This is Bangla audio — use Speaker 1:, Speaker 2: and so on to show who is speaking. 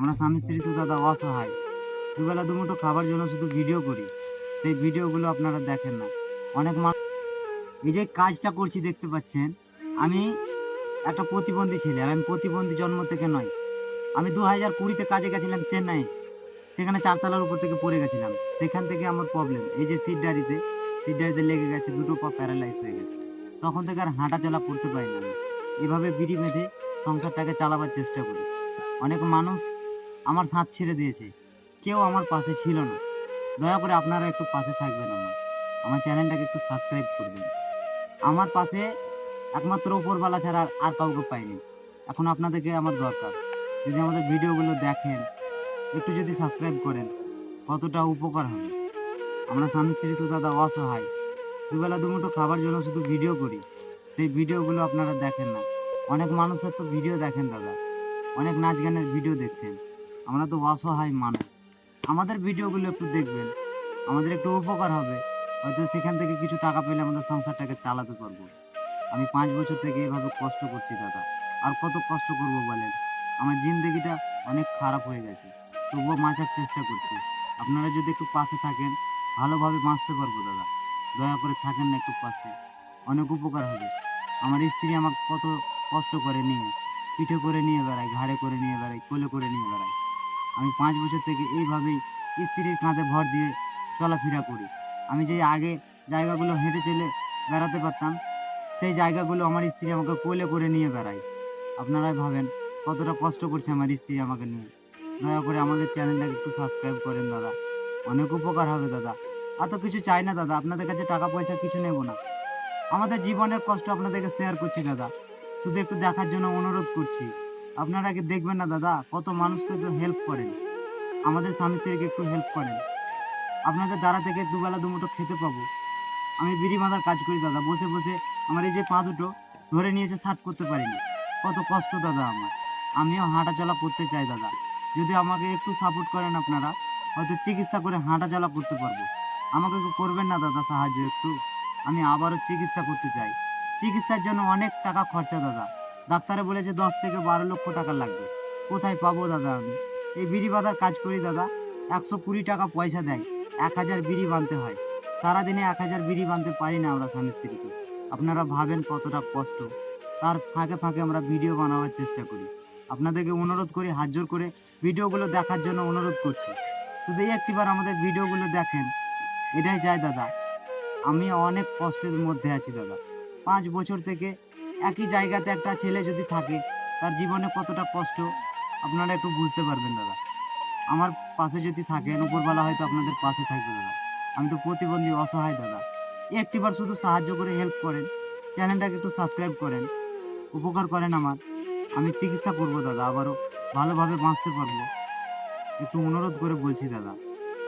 Speaker 1: আমরা স্বামী স্ত্রী তো দাদা অসহায়। দুবেলা দুমুঠো খাবার জন্য শুধু ভিডিও করি। সেই ভিডিওগুলো আপনারা দেখেন না। অনেক মা এই যে কাজটা করছি দেখতে পাচ্ছেন, আমি একটা প্রতিবন্ধী ছেলে, আর আমি প্রতিবন্ধী জন্ম থেকে নয়। আমি দু হাজার কুড়িতে কাজে গেছিলাম চেন্নাই সেখানে চারতলার উপর থেকে পড়ে গেছিলাম। সেখান থেকে আমার প্রবলেম এই যে সিট ডাড়িতে সিট লেগে গেছে, দুটো পা প্যারালাইজ হয়ে গেছে। তখন থেকে আর হাঁটা চলা করতে পারি না এভাবে বিড়ি বেঁধে সংসারটাকে চালাবার চেষ্টা করি। অনেক মানুষ আমার সাথ ছেড়ে দিয়েছে। কেউ আমার পাশে ছিল না। দয়া করে আপনারা একটু পাশে থাকবেন আমার। আমার চ্যানেলটাকে একটু সাবস্ক্রাইব করবেন। আমার পাশে একমাত্র ওপরওয়ালা ছাড়া আর- কাউকে পাইনি। এখন আপনাদেরকে আমার দরকার। যদি আমাদের ভিডিওগুলো দেখেন, একটু যদি সাবস্ক্রাইব করেন, কতটা উপকার হবে। আমরা স্বামী, স্ত্রী, তো দাদা অসহায়। দুবেলা দুমুঠো খাবার জন্য শুধু ভিডিও করি। সেই ভিডিওগুলো আপনারা দেখেন না। অনেক মানুষের তো ভিডিও দেখেন দাদা। অনেক নাচ গানের ভিডিও দেখছেন। আমরা তো অসহায় মানুষ। আমাদের ভিডিওগুলো একটু দেখবেন। আমাদের একটু উপকার হবে। হয়তো সেখান থেকে কিছু টাকা পেলে আমাদের সংসারটাকে চালাতে পারব। আমি পাঁচ বছর থেকে এভাবে কষ্ট করছি, দাদা। আর কত কষ্ট করব বলেন? আমার জিন্দগিটা অনেক খারাপ হয়ে গেছে। তবুও বাঁচার চেষ্টা করছি। আপনারা যদি একটু পাশে থাকেন, ভালোভাবে বাঁচতে পারব, দাদা। দয়া করে থাকেন না একটু পাশে। অনেক উপকার হবে। আমার স্ত্রী আমাকে কত কষ্ট করে নিয়ে, পিঠে করে নিয়ে বেড়ায়, ঘাড়ে করে নিয়ে বেড়ায়, কোলে করে নিয়ে বেড়ায়। আমি পাঁচ বছর থেকে এইভাবেই স্ত্রীর কাঁধে ভর দিয়ে চলাফেরা করি। আমি যে আগে জায়গাগুলো হেঁটে চলে বেড়াতে পারতাম, সেই জায়গাগুলো আমার স্ত্রী আমাকে কোলে করে নিয়ে বেড়ায়। আপনারাই ভাবেন কতটা কষ্ট করছে আমার স্ত্রী আমাকে নিয়ে। দয়া করে আমাদের চ্যানেলটাকে একটু সাবস্ক্রাইব করেন দাদা। অনেক উপকার হবে দাদা। আর তো কিছু চাই না দাদা, আপনাদের কাছে টাকা পয়সা কিছু নেব না। আমাদের জীবনের কষ্ট আপনাদেরকে শেয়ার করছি দাদা। শুধু একটু দেখার জন্য অনুরোধ করছি। আপনারা কি দেখবেন না, দাদা, কত মানুষকে তো হেল্প করেন। আমাদের স্বামী স্ত্রীকে একটু হেল্প করেন। আপনাদের দ্বারা থেকে দুবেলা দুমুঠো খেতে পাবো। আমি বিড়ি বাঁধার কাজ করি, দাদা। বসে বসে আমার এই যে পা দুটো ধরে নিয়েছে সাট করতে পারিনি। কত কষ্ট, দাদা, আমার। আমিও হাঁটা চলা করতে চাই, দাদা। যদি আমাকে একটু সাপোর্ট করেন আপনারা, হয়তো চিকিৎসা করে হাঁটা চলা করতে পারব। আমাকে করবেন না, দাদা, সাহায্য একটু। আমি আবারও চিকিৎসা করতে চাই। চিকিৎসার জন্য অনেক টাকা খরচা, দাদা। ডাক্তারে বলেছে দশ থেকে বারো লক্ষ টাকা লাগবে। কোথায় পাবো দাদা আমি? এই বিড়ি বাঁধার কাজ করি দাদা। একশো কুড়ি টাকা পয়সা দেয়। এক হাজার বিড়ি বাঁধতে হয়। সারাদিনে এক হাজার বিড়ি বাঁধতে পারি না আমরা স্বামী স্ত্রীকে। আপনারা ভাবেন কতটা কষ্ট। তার ফাঁকে ফাঁকে আমরা ভিডিও বানাবার চেষ্টা করি। আপনাদেরকে অনুরোধ করি, হাত জোর করে ভিডিওগুলো দেখার জন্য অনুরোধ করছি। শুধু একটিবার আমাদের ভিডিওগুলো দেখেন। এটাই চাই দাদা। আমি অনেক কষ্টের মধ্যে আছি দাদা। পাঁচ বছর থেকে একই জায়গাতে একটা ছেলে যদি থাকে, তার জীবনে কতটা কষ্ট, আপনারা একটু বুঝতে পারবেন দাদা। আমার পাশে যদি থাকেন উপরবেলা হয়তো আপনাদের পাশে থাকবে দাদা। আমি তো প্রতিবন্ধী, অসহায় দাদা। একটিবার শুধু সাহায্য করে হেল্প করেন চ্যানেলটাকে একটু সাবস্ক্রাইব করেন। উপকার করেন আমার। আমি চিকিৎসা করব দাদা, আবারও ভালোভাবে বাঁচতে পারব। একটু অনুরোধ করে বলছি দাদা।